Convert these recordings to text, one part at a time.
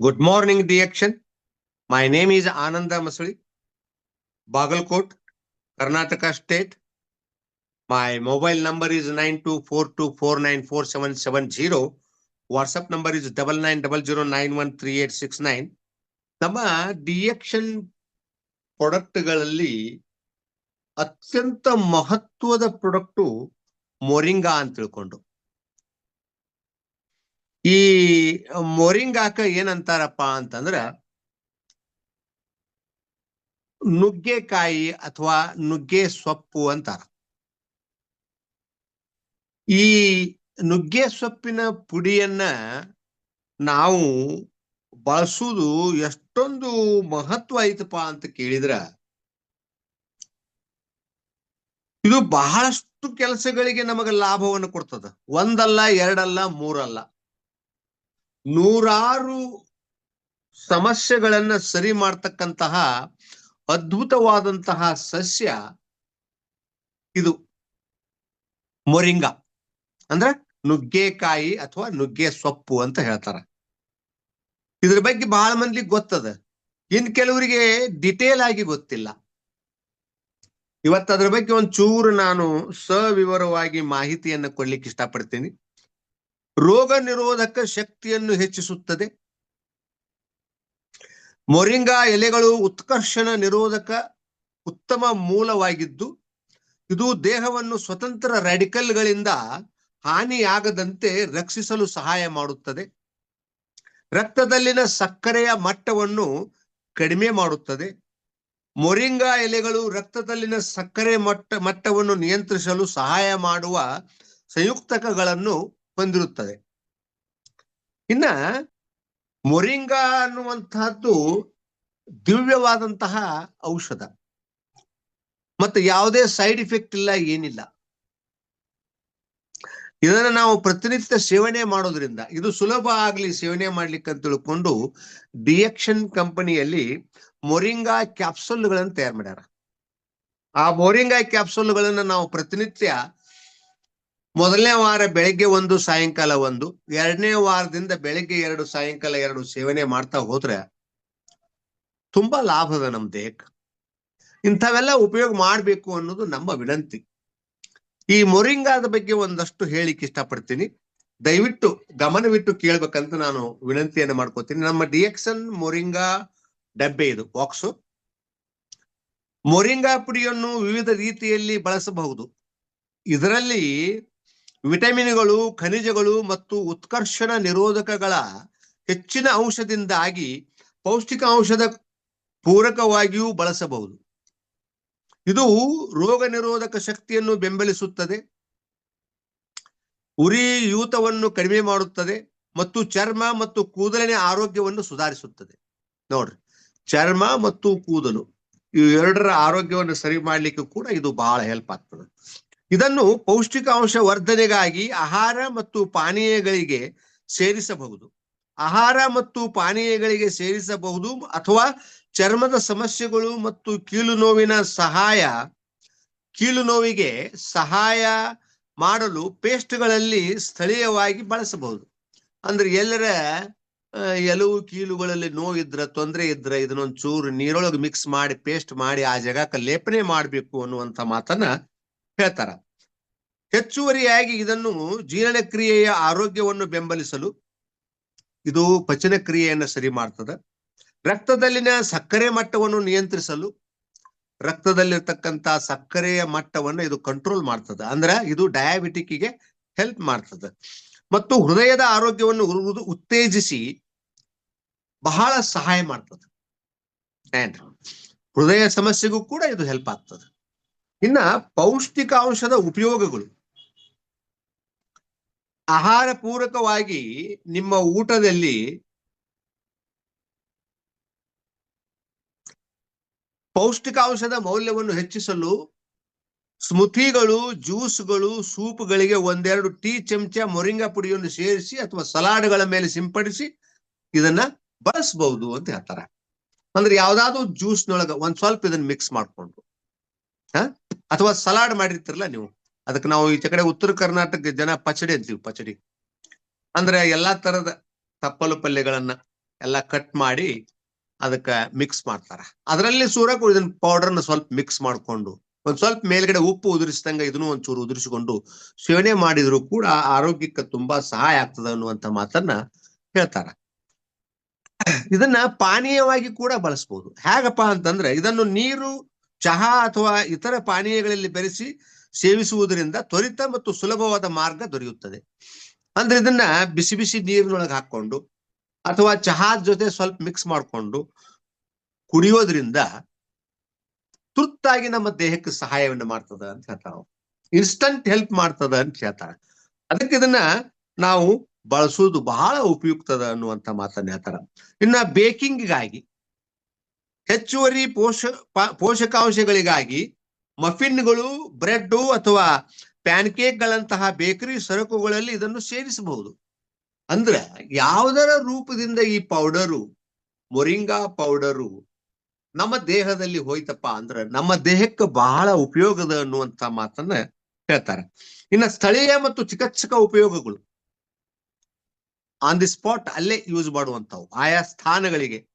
Good morning, Diaction. My name is Ananda Masuli, Bagalkot, Karnataka State. My mobile number is nine two four two four nine four seven seven zero. WhatsApp number is double nine double zero nine one three eight six nine. ನಮ್ಮ ಡಿಎಕ್ಷನ್ ಪ್ರಾಡಕ್ಟ್ಗಳಲ್ಲಿ ಅತ್ಯಂತ ಮಹತ್ವದ product moringa ಅಂತ ತಿಳ್ಕೊಂಡು ಈ ಮೊರಿಂಗಾಕ ಏನಂತಾರಪ್ಪ ಅಂತಂದ್ರ ನುಗ್ಗೆಕಾಯಿ ಅಥವಾ ನುಗ್ಗೆ ಸೊಪ್ಪು ಅಂತಾರ. ಈ ನುಗ್ಗೆ ಸೊಪ್ಪಿನ ಪುಡಿಯನ್ನ ನಾವು ಬಳಸುದು ಎಷ್ಟೊಂದು ಮಹತ್ವ ಐತಪ್ಪ ಅಂತ ಕೇಳಿದ್ರ ಇದು ಬಹಳಷ್ಟು ಕೆಲಸಗಳಿಗೆ ನಮಗೆ ಲಾಭವನ್ನು ಕೊಡ್ತದ. ಒಂದಲ್ಲ, ಎರಡಲ್ಲ, ಮೂರಲ್ಲ. ನೂರಾರು ಸಮಸ್ಯೆಗಳನ್ನ ಸರಿ ಮಾಡ್ತಕ್ಕಂತಹ ಅದ್ಭುತವಾದಂತಹ ಸಸ್ಯ ಇದು ಮೊರಿಂಗ. ಅಂದ್ರೆ ನುಗ್ಗೆಕಾಯಿ ಅಥವಾ ನುಗ್ಗೆ ಸೊಪ್ಪು ಅಂತ ಹೇಳ್ತಾರ. ಇದ್ರ ಬಗ್ಗೆ ಬಹಳ ಮಂದಿ ಗೊತ್ತದ. ಇನ್ ಕೆಲವರಿಗೆ ಡಿಟೇಲ್ ಆಗಿ ಗೊತ್ತಿಲ್ಲ. ಇವತ್ತು ಅದ್ರ ಬಗ್ಗೆ ಒಂದ್ ಚೂರು ನಾನು ಸವಿವರವಾಗಿ ಮಾಹಿತಿಯನ್ನು ಕೊಡ್ಲಿಕ್ಕೆ ಇಷ್ಟಪಡ್ತೀನಿ. ರೋಗ ನಿರೋಧಕ ಶಕ್ತಿಯನ್ನು ಹೆಚ್ಚಿಸುತ್ತದೆ. ಮೊರಿಂಗಾ ಎಲೆಗಳು ಉತ್ಕರ್ಷಣ ನಿರೋಧಕ ಉತ್ತಮ ಮೂಲವಾಗಿದ್ದು, ಇದು ದೇಹವನ್ನು ಸ್ವತಂತ್ರ ರ್ಯಾಡಿಕಲ್ಗಳಿಂದ ಹಾನಿಯಾಗದಂತೆ ರಕ್ಷಿಸಲು ಸಹಾಯ ಮಾಡುತ್ತದೆ. ರಕ್ತದಲ್ಲಿನ ಸಕ್ಕರೆಯ ಮಟ್ಟವನ್ನು ಕಡಿಮೆ ಮಾಡುತ್ತದೆ. ಮೊರಿಂಗಾ ಎಲೆಗಳು ರಕ್ತದಲ್ಲಿನ ಸಕ್ಕರೆ ಮಟ್ಟ ಮಟ್ಟವನ್ನು ನಿಯಂತ್ರಿಸಲು ಸಹಾಯ ಮಾಡುವ ಸಂಯುಕ್ತಕಗಳನ್ನು ಹೊಂದಿರುತ್ತದೆ. ಇನ್ನ ಮೊರಿಂಗಾ ಅನ್ನುವಂತಹದ್ದು ದಿವ್ಯವಾದಂತಹ ಔಷಧ. ಮತ್ತೆ ಯಾವುದೇ ಸೈಡ್ ಇಫೆಕ್ಟ್ ಇಲ್ಲ, ಏನಿಲ್ಲ. ಇದನ್ನ ನಾವು ಪ್ರತಿನಿತ್ಯ ಸೇವನೆ ಮಾಡೋದ್ರಿಂದ, ಇದು ಸುಲಭ ಆಗಲಿ ಸೇವನೆ ಮಾಡ್ಲಿಕ್ಕೆ ಅಂತ ತಿಳ್ಕೊಂಡು ಡಿಯಕ್ಷನ್ ಕಂಪನಿಯಲ್ಲಿ ಮೊರಿಂಗಾ ಕ್ಯಾಪ್ಸುಲ್ಗಳನ್ನು ತಯಾರು ಮಾಡ್ಯಾರ. ಆ ಮೊರಿಂಗಾ ಕ್ಯಾಪ್ಸುಲ್ಗಳನ್ನ ನಾವು ಪ್ರತಿನಿತ್ಯ ಮೊದಲನೇ ವಾರ ಬೆಳಗ್ಗೆ ಒಂದು, ಸಾಯಂಕಾಲ ಒಂದು. ಎರಡನೇ ವಾರದಿಂದ ಬೆಳಗ್ಗೆ ಎರಡು, ಸಾಯಂಕಾಲ ಎರಡು ಸೇವನೆ ಮಾಡ್ತಾ ಹೋದ್ರೆ ತುಂಬಾ ಲಾಭದ ನಮ್ ದೇಹಕ್ಕೆ. ಇಂಥವೆಲ್ಲ ಉಪಯೋಗ ಮಾಡಬೇಕು ಅನ್ನೋದು ನಮ್ಮ ವಿನಂತಿ. ಈ ಮೊರಿಂಗಾದ ಬಗ್ಗೆ ಒಂದಷ್ಟು ಹೇಳಿಕ್ ಇಷ್ಟಪಡ್ತೀನಿ. ದಯವಿಟ್ಟು ಗಮನವಿಟ್ಟು ಕೇಳ್ಬೇಕಂತ ನಾನು ವಿನಂತಿಯನ್ನು ಮಾಡ್ಕೋತೀನಿ. ನಮ್ಮ ಡಿಎಕ್ಸನ್ ಮೊರಿಂಗಾ ಡಬ್ಬೆ ಇದು ಬಾಕ್ಸು ಮೊರಿಂಗಾ ಪುಡಿಯನ್ನು ವಿವಿಧ ರೀತಿಯಲ್ಲಿ ಬಳಸಬಹುದು. ಇದರಲ್ಲಿ ವಿಟಮಿನ್ಗಳು, ಖನಿಜಗಳು ಮತ್ತು ಉತ್ಕರ್ಷಣ ನಿರೋಧಕಗಳ ಹೆಚ್ಚಿನ ಅಂಶದಿಂದಾಗಿ ಪೌಷ್ಟಿಕಾಂಶದ ಪೂರಕವಾಗಿಯೂ ಬಳಸಬಹುದು. ಇದು ರೋಗ ನಿರೋಧಕ ಶಕ್ತಿಯನ್ನು ಬೆಂಬಲಿಸುತ್ತದೆ. ಉರಿಯೂತವನ್ನು ಕಡಿಮೆ ಮಾಡುತ್ತದೆ ಮತ್ತು ಚರ್ಮ ಮತ್ತು ಕೂದಲಿನ ಆರೋಗ್ಯವನ್ನು ಸುಧಾರಿಸುತ್ತದೆ. ನೋಡ್ರಿ, ಚರ್ಮ ಮತ್ತು ಕೂದಲು ಇವೆರಡರ ಆರೋಗ್ಯವನ್ನು ಸರಿ ಮಾಡ್ಲಿಕ್ಕೆ ಕೂಡ ಇದು ಬಹಳ ಹೆಲ್ಪ್ ಆಗ್ತದೆ. ಇದನ್ನು ಪೌಷ್ಟಿಕಾಂಶ ವರ್ಧನೆಗಾಗಿ ಆಹಾರ ಮತ್ತು ಪಾನೀಯಗಳಿಗೆ ಸೇರಿಸಬಹುದು. ಆಹಾರ ಮತ್ತು ಪಾನೀಯಗಳಿಗೆ ಸೇರಿಸಬಹುದು ಅಥವಾ ಚರ್ಮದ ಸಮಸ್ಯೆಗಳು ಮತ್ತು ಕೀಲು ನೋವಿನ ಸಹಾಯ ಕೀಲು ನೋವಿಗೆ ಸಹಾಯ ಮಾಡಲು ಪೇಸ್ಟ್ಗಳಲ್ಲಿ ಸ್ಥಳೀಯವಾಗಿ ಬಳಸಬಹುದು. ಅಂದ್ರೆ ಎಲ್ಲರ ಎಲುವು ಕೀಲುಗಳಲ್ಲಿ ನೋವಿದ್ರ ತೊಂದರೆ ಇದ್ರ ಇದನ್ನೊಂದು ಚೂರು ನೀರೊಳಗೆ ಮಿಕ್ಸ್ ಮಾಡಿ ಪೇಸ್ಟ್ ಮಾಡಿ ಆ ಜಗಕ್ಕೆ ಲೇಪನೆ ಮಾಡಬೇಕು ಅನ್ನುವಂತ ಮಾತನ್ನ ಹೇಳ್ತಾರ. ಹೆಚ್ಚುವರಿಯಾಗಿ ಇದನ್ನು ಜೀರ್ಣಕ್ರಿಯೆಯ ಆರೋಗ್ಯವನ್ನು ಬೆಂಬಲಿಸಲು ಇದು ಪಚನ ಕ್ರಿಯೆಯನ್ನು ಸರಿ ಮಾಡ್ತದೆ. ರಕ್ತದಲ್ಲಿನ ಸಕ್ಕರೆ ಮಟ್ಟವನ್ನು ನಿಯಂತ್ರಿಸಲು ರಕ್ತದಲ್ಲಿರ್ತಕ್ಕಂಥ ಸಕ್ಕರೆಯ ಮಟ್ಟವನ್ನು ಇದು ಕಂಟ್ರೋಲ್ ಮಾಡ್ತದೆ. ಅಂದ್ರ ಇದು ಡಯಾಬಿಟಿಕ್ಗೆ ಹೆಲ್ಪ್ ಮಾಡ್ತದೆ. ಮತ್ತು ಹೃದಯದ ಆರೋಗ್ಯವನ್ನು ಉತ್ತೇಜಿಸಿ ಬಹಳ ಸಹಾಯ ಮಾಡ್ತದೆ. ಹೃದಯ ಸಮಸ್ಯೆಗೂ ಕೂಡ ಇದು ಹೆಲ್ಪ್ ಆಗ್ತದೆ. ಇನ್ನ ಪೌಷ್ಟಿಕಾಂಶದ ಉಪಯೋಗಗಳು. ಆಹಾರ ಪೂರಕವಾಗಿ ನಿಮ್ಮ ಊಟದಲ್ಲಿ ಪೌಷ್ಟಿಕಾಂಶದ ಮೌಲ್ಯವನ್ನು ಹೆಚ್ಚಿಸಲು ಸ್ಮೃತಿಗಳು, ಜ್ಯೂಸ್ಗಳು, ಸೂಪ್ಗಳಿಗೆ ಒಂದೆರಡು ಟೀ ಚಮಚ ಮೊರಿಂಗಾ ಪುಡಿಯನ್ನು ಸೇರಿಸಿ ಅಥವಾ ಸಲಾಡ್ಗಳ ಮೇಲೆ ಸಿಂಪಡಿಸಿ ಇದನ್ನ ಬಳಸಬಹುದು ಅಂತ ಹೇಳ್ತಾರೆ. ಅಂದ್ರೆ ಯಾವ್ದಾದ್ರು ಜ್ಯೂಸ್ನೊಳಗ ಒಂದ್ ಸ್ವಲ್ಪ ಇದನ್ನ ಮಿಕ್ಸ್ ಮಾಡ್ಕೊಂಡು, ಹ? ಅಥವಾ ಸಲಾಡ್ ಮಾಡಿರ್ತಿರಲ್ಲ ನೀವು? ಅದಕ್ಕೆ ನಾವು ಈಚೆ ಕಡೆ ಉತ್ತರ ಕರ್ನಾಟಕ ಜನ ಪಚಡಿ ಅಂತೀವಿ, ಪಚಡಿ. ಅಂದ್ರೆ ಎಲ್ಲಾ ತರದ ತಪ್ಪಲು ಪಲ್ಯಗಳನ್ನ ಎಲ್ಲ ಕಟ್ ಮಾಡಿ ಅದಕ್ಕ ಮಿಕ್ಸ್ ಮಾಡ್ತಾರ. ಅದರಲ್ಲಿ ಸೂರಕು ಇದನ್ನ ಪೌಡರ್ನ ಸ್ವಲ್ಪ ಮಿಕ್ಸ್ ಮಾಡ್ಕೊಂಡು, ಒಂದ್ ಸ್ವಲ್ಪ ಮೇಲ್ಗಡೆ ಉಪ್ಪು ಉದುರಿಸಿದಂಗ ಇದನ್ನು ಒಂಚೂರು ಉದುರಿಸಿಕೊಂಡು ಸೇವನೆ ಮಾಡಿದ್ರು ಕೂಡ ಆರೋಗ್ಯಕ್ಕೆ ತುಂಬಾ ಸಹಾಯ ಆಗ್ತದ ಅನ್ನುವಂತ ಮಾತನ್ನ ಹೇಳ್ತಾರ. ಇದನ್ನ ಪಾನೀಯವಾಗಿ ಕೂಡ ಬಳಸಬಹುದು ಹೇಗಪ್ಪ ಅಂತಂದ್ರೆ ಇದನ್ನು ನೀರು, ಚಹಾ ಅಥವಾ ಇತರ ಪಾನೀಯಗಳಲ್ಲಿ ಬೆರೆಸಿ ಸೇವಿಸುವುದರಿಂದ ತ್ವರಿತ ಮತ್ತು ಸುಲಭವಾದ ಮಾರ್ಗ ದೊರೆಯುತ್ತದೆ. ಅಂದ್ರೆ ಇದನ್ನ ಬಿಸಿ ಬಿಸಿ ನೀರಿನೊಳಗೆ ಹಾಕೊಂಡು ಅಥವಾ ಚಹಾದ ಜೊತೆ ಸ್ವಲ್ಪ ಮಿಕ್ಸ್ ಮಾಡಿಕೊಂಡು ಕುಡಿಯೋದ್ರಿಂದ ತುರ್ತಾಗಿ ನಮ್ಮ ದೇಹಕ್ಕೆ ಸಹಾಯವನ್ನು ಮಾಡ್ತದ ಅಂತ ಹೇಳ್ತಾರ ಇನ್ಸ್ಟಂಟ್ ಹೆಲ್ಪ್ ಮಾಡ್ತದ ಅಂತ ಹೇಳ್ತಾರ. ಅದಕ್ಕೆ ಇದನ್ನ ನಾವು ಬಳಸುವುದು ಬಹಳ ಉಪಯುಕ್ತದ ಅನ್ನುವಂತ ಮಾತನ್ನ ಹೇಳ್ತಾರ. ಇನ್ನ ಬೇಕಿಂಗ್ಗಾಗಿ ಹೆಚ್ಚುವರಿ ಪೋಷ ಪೋಷಕಾಂಶಗಳಿಗಾಗಿ ಮಫಿನ್ಗಳು ಬ್ರೆಡ್ ಅಥವಾ ಪ್ಯಾನ್ಕೇಕ್ಗಳಂತಹ ಬೇಕರಿ ಸರಕುಗಳಲ್ಲಿ ಇದನ್ನು ಸೇರಿಸಬಹುದು. ಅಂದ್ರೆ ಯಾವುದರ ರೂಪದಿಂದ ಈ ಪೌಡರು, ಮೊರಿಂಗಾ ಪೌಡರು ನಮ್ಮ ದೇಹದಲ್ಲಿ ಹೋಯ್ತಪ್ಪ ಅಂದ್ರೆ ನಮ್ಮ ದೇಹಕ್ಕೆ ಬಹಳ ಉಪಯೋಗದ ಅನ್ನುವಂತ ಮಾತನ್ನ ಹೇಳ್ತಾರೆ. ಇನ್ನ ಸ್ಥಳೀಯ ಮತ್ತು ಚಿಕಿತ್ಸಕ ಉಪಯೋಗಗಳು. ಆನ್ ದಿ ಸ್ಪಾಟ್ ಅಲ್ಲೇ ಯೂಸ್ ಮಾಡುವಂತವು ಆಯಾ ಸ್ಥಾನಗಳಿಗೆ.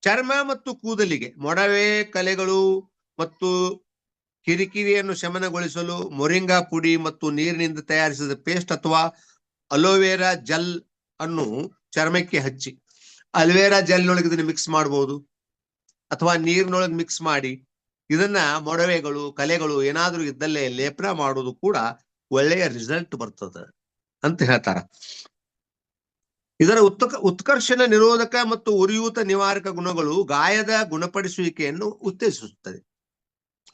ಚರ್ಮ ಮತ್ತು ಕೂದಲಿಗೆ. ಮೊಡವೆ, ಕಲೆಗಳು ಮತ್ತು ಕಿರಿಕಿರಿಯನ್ನು ಶಮನಗೊಳಿಸಲು ಮೊರಿಂಗಾ ಪುಡಿ ಮತ್ತು ನೀರಿನಿಂದ ತಯಾರಿಸಿದ ಪೇಸ್ಟ್ ಅಥವಾ ಅಲೋವೆರಾ ಜೆಲ್ ಅನ್ನು ಚರ್ಮಕ್ಕೆ ಹಚ್ಚಿ. ಅಲ್ವೇರಾ ಜೆಲ್ನೊಳಗೆ ಇದನ್ನ ಮಿಕ್ಸ್ ಮಾಡಬಹುದು ಅಥವಾ ನೀರಿನೊಳಗೆ ಮಿಕ್ಸ್ ಮಾಡಿ. ಇದನ್ನ ಮೊಡವೆಗಳು, ಕಲೆಗಳು ಏನಾದ್ರೂ ಇದ್ದಲ್ಲೇ ಲೇಪನ ಮಾಡುವುದು ಕೂಡ ಒಳ್ಳೆಯ ರಿಸಲ್ಟ್ ಬರ್ತದ ಅಂತ ಹೇಳ್ತಾರ. ಇದರ ಉತ್ಕ, ಉತ್ಕರ್ಷಣ ನಿರೋಧಕ ಮತ್ತು ಉರಿಯೂತ ನಿವಾರಕ ಗುಣಗಳು ಗಾಯದ ಗುಣಪಡಿಸುವಿಕೆಯನ್ನು ಉತ್ತೇಜಿಸುತ್ತದೆ.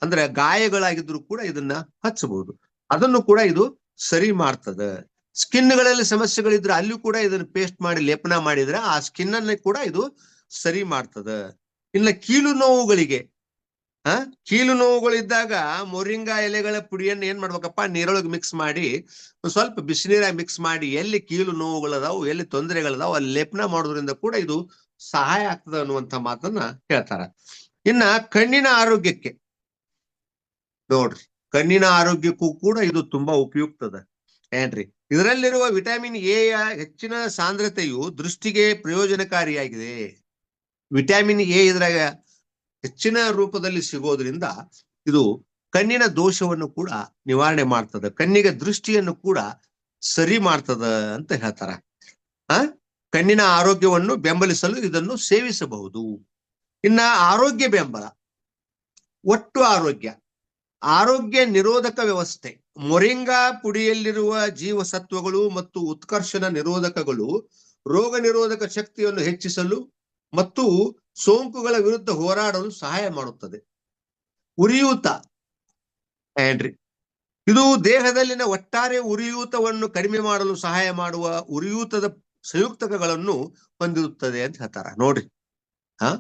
ಅಂದ್ರೆ ಗಾಯಗಳಾಗಿದ್ರು ಕೂಡ ಇದನ್ನ ಹಚ್ಚಬಹುದು. ಅದನ್ನು ಕೂಡ ಇದು ಸರಿ ಮಾಡ್ತದೆ. ಸ್ಕಿನ್ಗಳಲ್ಲಿ ಸಮಸ್ಯೆಗಳಿದ್ರೆ ಅಲ್ಲೂ ಕೂಡ ಇದನ್ನ ಪೇಸ್ಟ್ ಮಾಡಿ ಲೇಪನ ಮಾಡಿದ್ರೆ ಆ ಸ್ಕಿನ್ ಅನ್ನ ಕೂಡ ಇದು ಸರಿ ಮಾಡ್ತದ. ಇನ್ನ ಕೀಲು ನೋವುಗಳಿಗೆ, ಆ? ಕೀಲು ನೋವುಗಳಿದ್ದಾಗ ಮೊರಿಂಗಾ ಎಲೆಗಳ ಪುಡಿಯನ್ನು ಏನ್ ಮಾಡ್ಬೇಕಪ್ಪ? ನೀರೊಳಗೆ ಮಿಕ್ಸ್ ಮಾಡಿ ಸ್ವಲ್ಪ ಬಿಸಿನೀರಾಗಿ ಮಿಕ್ಸ್ ಮಾಡಿ ಎಲ್ಲಿ ಕೀಲು ನೋವುಗಳದಾವು, ಎಲ್ಲಿ ತೊಂದರೆಗಳದಾವು, ಅಲ್ಲಿ ಲೇಪನ ಮಾಡೋದ್ರಿಂದ ಕೂಡ ಇದು ಸಹಾಯ ಆಗ್ತದ ಅನ್ನುವಂತ ಮಾತನ್ನ ಹೇಳ್ತಾರ. ಇನ್ನ ಕಣ್ಣಿನ ಆರೋಗ್ಯಕ್ಕೆ ನೋಡ್ರಿ. ಕಣ್ಣಿನ ಆರೋಗ್ಯಕ್ಕೂ ಕೂಡ ಇದು ತುಂಬಾ ಉಪಯುಕ್ತದ. ಏನ್ರಿ? ಇದರಲ್ಲಿರುವ ವಿಟಮಿನ್ ಎ ಯ ಹೆಚ್ಚಿನ ಸಾಂದ್ರತೆಯು ದೃಷ್ಟಿಗೆ ಪ್ರಯೋಜನಕಾರಿಯಾಗಿದೆ. ವಿಟಮಿನ್ ಎ ಇದ್ರಾಗ ಹೆಚ್ಚಿನ ರೂಪದಲ್ಲಿ ಸಿಗೋದ್ರಿಂದ ಇದು ಕಣ್ಣಿನ ದೋಷವನ್ನು ಕೂಡ ನಿವಾರಣೆ ಮಾಡ್ತದ. ಕಣ್ಣಿಗೆ ದೃಷ್ಟಿಯನ್ನು ಕೂಡ ಸರಿ ಮಾಡ್ತದ ಅಂತ ಹೇಳ್ತಾರ. ಆ? ಕಣ್ಣಿನ ಆರೋಗ್ಯವನ್ನು ಬೆಂಬಲಿಸಲು ಇದನ್ನು ಸೇವಿಸಬಹುದು. ಇನ್ನ ಆರೋಗ್ಯ ಬೆಂಬಲ. ಒಟ್ಟು ಆರೋಗ್ಯ. ಆರೋಗ್ಯ ನಿರೋಧಕ ವ್ಯವಸ್ಥೆ, ಮೊರಿಂಗಾ ಪುಡಿಯಲ್ಲಿರುವ ಜೀವಸತ್ವಗಳು ಮತ್ತು ಉತ್ಕರ್ಷಣ ನಿರೋಧಕಗಳು, ರೋಗ ನಿರೋಧಕ ಶಕ್ತಿಯನ್ನು ಹೆಚ್ಚಿಸಲು ಮತ್ತು ಸೋಂಕುಗಳ ವಿರುದ್ಧ ಹೋರಾಡಲು ಸಹಾಯ ಮಾಡುತ್ತದೆ. ಉರಿಯೂತ ಏನ್ರಿ ಇದು ದೇಹದಲ್ಲಿನ ಒಟ್ಟಾರೆ ಉರಿಯೂತವನ್ನು ಕಡಿಮೆ ಮಾಡಲು ಸಹಾಯ ಮಾಡುವ ಉರಿಯೂತದ ಸಂಯುಕ್ತಕಗಳನ್ನು ಹೊಂದಿರುತ್ತದೆ ಅಂತ ಹೇಳ್ತಾರ. ನೋಡ್ರಿ, ಹಾ,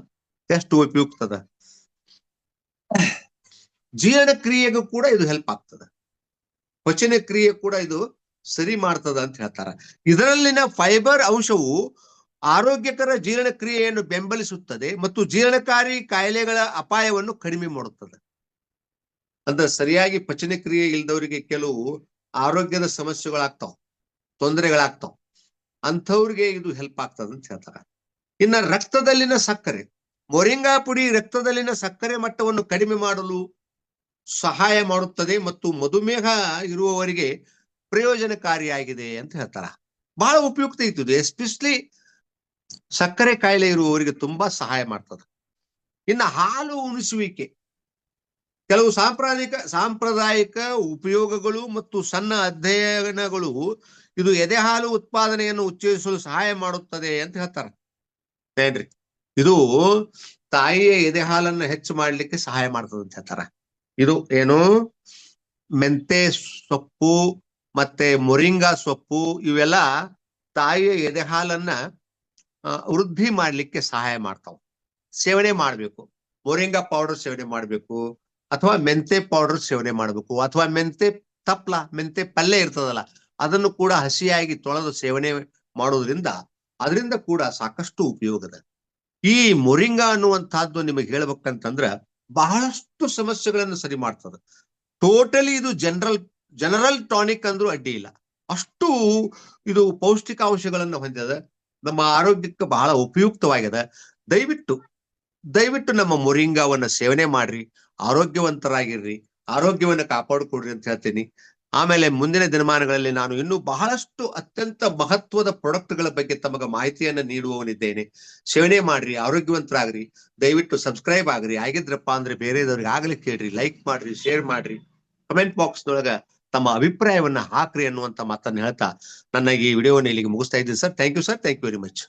ಎಷ್ಟು ಉಪಯುಕ್ತದ. ಜೀರ್ಣಕ್ರಿಯೆಗೂ ಕೂಡ ಇದು ಹೆಲ್ಪ್ ಆಗ್ತದೆ. ಪಚನ ಕ್ರಿಯೆ ಕೂಡ ಇದು ಸರಿ ಮಾಡ್ತದ ಅಂತ ಹೇಳ್ತಾರೆ. ಇದರಲ್ಲಿನ ಫೈಬರ್ ಅಂಶವು ಆರೋಗ್ಯಕರ ಜೀರ್ಣಕ್ರಿಯೆಯನ್ನು ಬೆಂಬಲಿಸುತ್ತದೆ ಮತ್ತು ಜೀರ್ಣಕಾರಿ ಕಾಯಿಲೆಗಳ ಅಪಾಯವನ್ನು ಕಡಿಮೆ ಮಾಡುತ್ತದೆ. ಅಂದ್ರೆ ಸರಿಯಾಗಿ ಪಚನ ಕ್ರಿಯೆ ಇಲ್ದವರಿಗೆ ಕೆಲವು ಆರೋಗ್ಯದ ಸಮಸ್ಯೆಗಳಾಗ್ತಾವ, ತೊಂದರೆಗಳಾಗ್ತಾವ, ಅಂಥವ್ರಿಗೆ ಇದು ಹೆಲ್ಪ್ ಆಗ್ತದ ಅಂತ ಹೇಳ್ತಾರೆ. ಇನ್ನ ರಕ್ತದಲ್ಲಿನ ಸಕ್ಕರೆ ಮೊರಿಂಗಾ ಪುಡಿ ರಕ್ತದಲ್ಲಿನ ಸಕ್ಕರೆ ಮಟ್ಟವನ್ನು ಕಡಿಮೆ ಮಾಡಲು ಸಹಾಯ ಮಾಡುತ್ತದೆ ಮತ್ತು ಮಧುಮೇಹ ಇರುವವರಿಗೆ ಪ್ರಯೋಜನಕಾರಿಯಾಗಿದೆ ಅಂತ ಹೇಳ್ತಾರ. ಬಹಳ ಉಪಯುಕ್ತ ಇತ್ತು ಇದು ಎಸ್ಪೆಷಲಿ ಸಕ್ಕರೆ ಕಾಯಿಲೆ ಇರುವವರಿಗೆ ತುಂಬಾ ಸಹಾಯ ಮಾಡ್ತದೆ. ಇನ್ನು ಹಾಲು ಉಣಿಸುವಿಕೆ. ಕೆಲವು ಸಾಂಪ್ರದಾಯಿಕ ಸಾಂಪ್ರದಾಯಿಕ ಉಪಯೋಗಗಳು ಮತ್ತು ಸಣ್ಣ ಅಧ್ಯಯನಗಳು ಇದು ಎದೆ ಹಾಲು ಉತ್ಪಾದನೆಯನ್ನು ಉತ್ತೇಜಿಸಲು ಸಹಾಯ ಮಾಡುತ್ತದೆ ಅಂತ ಹೇಳ್ತಾರೆ. ಏನ್ರಿ ಇದು ತಾಯಿಯ ಎದೆ ಹಾಲನ್ನು ಹೆಚ್ಚು ಮಾಡ್ಲಿಕ್ಕೆ ಸಹಾಯ ಮಾಡ್ತದೆ ಅಂತ ಹೇಳ್ತಾರ. ಇದು ಏನು? ಮೆಂತೆ ಸೊಪ್ಪು, ಮತ್ತೆ ಮೊರಿಂಗಾ ಸೊಪ್ಪು ಇವೆಲ್ಲ ತಾಯಿಯ ಎದೆಹಾಲನ್ನ ವೃದ್ಧಿ ಮಾಡ್ಲಿಕ್ಕೆ ಸಹಾಯ ಮಾಡ್ತಾವ. ಸೇವನೆ ಮಾಡ್ಬೇಕು. ಮೊರಿಂಗಾ ಪೌಡರ್ ಸೇವನೆ ಮಾಡ್ಬೇಕು, ಅಥವಾ ಮೆಂತೆ ಪೌಡರ್ ಸೇವನೆ ಮಾಡ್ಬೇಕು, ಅಥವಾ ಮೆಂತೆ ತಪ್ಲ, ಮೆಂತೆ ಪಲ್ಯ ಇರ್ತದಲ್ಲ, ಅದನ್ನು ಕೂಡ ಹಸಿಯಾಗಿ ತೊಳೆದು ಸೇವನೆ ಮಾಡೋದ್ರಿಂದ, ಅದರಿಂದ ಕೂಡ ಸಾಕಷ್ಟು ಉಪಯೋಗದ. ಈ ಮೊರಿಂಗಾ ಅನ್ನುವಂತಹದ್ದು ನಿಮಗೆ ಹೇಳ್ಬೇಕಂತಂದ್ರ ಬಹಳಷ್ಟು ಸಮಸ್ಯೆಗಳನ್ನು ಸರಿ ಮಾಡ್ತದೆ. ಟೋಟಲಿ ಇದು ಜನರಲ್ ಜನರಲ್ ಟಾನಿಕ್ ಅಂದ್ರೂ ಅಡ್ಡಿ ಇಲ್ಲ. ಅಷ್ಟು ಇದು ಪೌಷ್ಟಿಕಾಂಶಗಳನ್ನು ಹೊಂದಿದೆ. ನಮ್ಮ ಆರೋಗ್ಯಕ್ಕೆ ಬಹಳ ಉಪಯುಕ್ತವಾಗಿದೆ. ದಯವಿಟ್ಟು ದಯವಿಟ್ಟು ನಮ್ಮ ಮೊರಿಂಗಾವನ್ನ ಸೇವನೆ ಮಾಡ್ರಿ. ಆರೋಗ್ಯವಂತರಾಗಿರ್ರಿ. ಆರೋಗ್ಯವನ್ನ ಕಾಪಾಡಿಕೊಡ್ರಿ ಅಂತ ಹೇಳ್ತೀನಿ. ಆಮೇಲೆ ಮುಂದಿನ ದಿನಮಾನಗಳಲ್ಲಿ ನಾನು ಇನ್ನೂ ಬಹಳಷ್ಟು ಅತ್ಯಂತ ಮಹತ್ವದ ಪ್ರಾಡಕ್ಟ್ಗಳ ಬಗ್ಗೆ ತಮಗೆ ಮಾಹಿತಿಯನ್ನು ನೀಡುವವನಿದ್ದೇನೆ. ಸೇವನೆ ಮಾಡ್ರಿ, ಆರೋಗ್ಯವಂತರಾಗ್ರಿ, ದಯವಿಟ್ಟು ಸಬ್ಸ್ಕ್ರೈಬ್ ಆಗ್ರಿ. ಆಗಿದ್ರಪ್ಪ ಅಂದ್ರೆ ಬೇರೆದವ್ರಿಗೆ ಆಗ್ಲಿಕ್ಕೆ ಕೇಳ್ರಿ, ಲೈಕ್ ಮಾಡ್ರಿ, ಶೇರ್ ಮಾಡ್ರಿ. ಕಮೆಂಟ್ ಬಾಕ್ಸ್ ನೊಳಗ ತಮ್ಮ ಅಭಿಪ್ರಾಯವನ್ನ ಹಾಕ್ರಿ ಅನ್ನುವಂತ ಮಾತನ್ನ ಹೇಳ್ತಾ ನನ್ನ ಈ ವಿಡಿಯೋನ ಇಲ್ಲಿಗೆ ಮುಗಿಸ್ತಾ ಇದ್ದೀನಿ sir. Thank you sir thank you very much